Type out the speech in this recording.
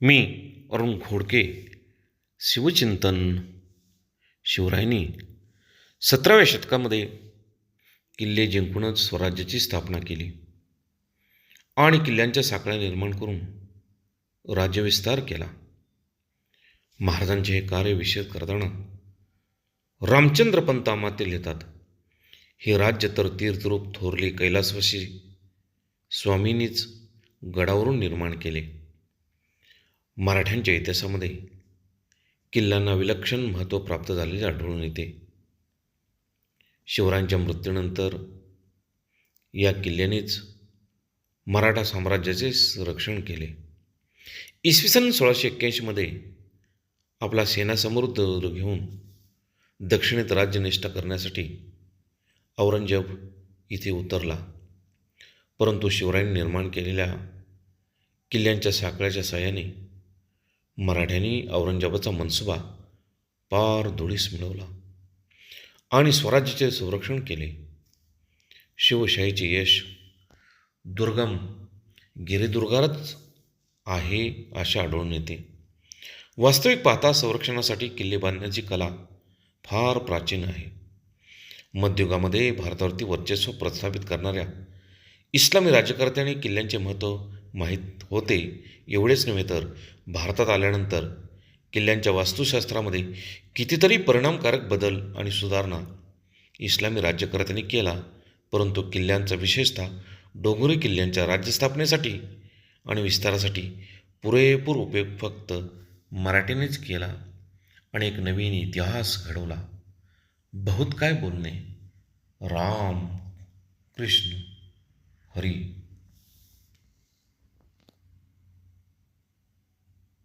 मी अरुण घोडके शिवचिंतन शिवरायांनी सतराव्या शतकामध्ये किल्ले जिंकूनच स्वराज्याची स्थापना केली आणि किल्ल्यांच्या साखळ्या निर्माण करून राज्यविस्तार केला. महाराजांचे हे कार्य विशेष करताना रामचंद्र पंतामातील येतात. हे राज्य तर तीर्थरूप थोरले कैलासवशी स्वामींनीच गडावरून निर्माण केले. मराठ्यांच्या इतिहासामध्ये किल्ल्यांना विलक्षण महत्त्व प्राप्त झालेले आढळून येते. शिवरायांच्या मृत्यूनंतर या किल्ल्यानेच मराठा साम्राज्याचे संरक्षण केले. इसवी सन सोळाशे एक्क्याऐंशीमध्ये आपला सेनासमृद्ध घेऊन दक्षिणेत राज्यनिष्ठा करण्यासाठी औरंगजेब इथे उतरला. परंतु शिवरायांनी निर्माण केलेल्या किल्ल्यांच्या साखळ्याच्या सहाय्याने मराठ्यांनी औरंगजेबाचा मनसुबा पार धुळीस मिळवला आणि स्वराज्याचे संरक्षण केले. शिवशाहीचे यश दुर्गम गिरिदुर्गारच आहे असे आढळून येते. वास्तविक पाहता संरक्षणासाठी किल्ले बांधण्याची कला फार प्राचीन आहे. मध्ययुगामध्ये भारतावरती वर्चस्व प्रस्थापित करणाऱ्या इस्लामी राज्यकर्त्यांनी किल्ल्यांचे महत्त्व माहीत होते एवढेच नव्हे तर भारतात आल्यानंतर किल्ल्यांच्या वास्तुशास्त्रामध्ये कितीतरी परिणामकारक बदल आणि सुधारणा इस्लामी राज्यकर्त्यांनी केला परंतु किल्ल्यांचा विशेषतः डोंगरी किल्ल्यांच्या राज्यस्थापनेसाठी आणि विस्तारासाठी पुरेपूर उपयोग फक्त मराठीनेच केला आणि एक नवीन इतिहास घडवला. बहुत काय बोलणे? राम कृष्ण हरी.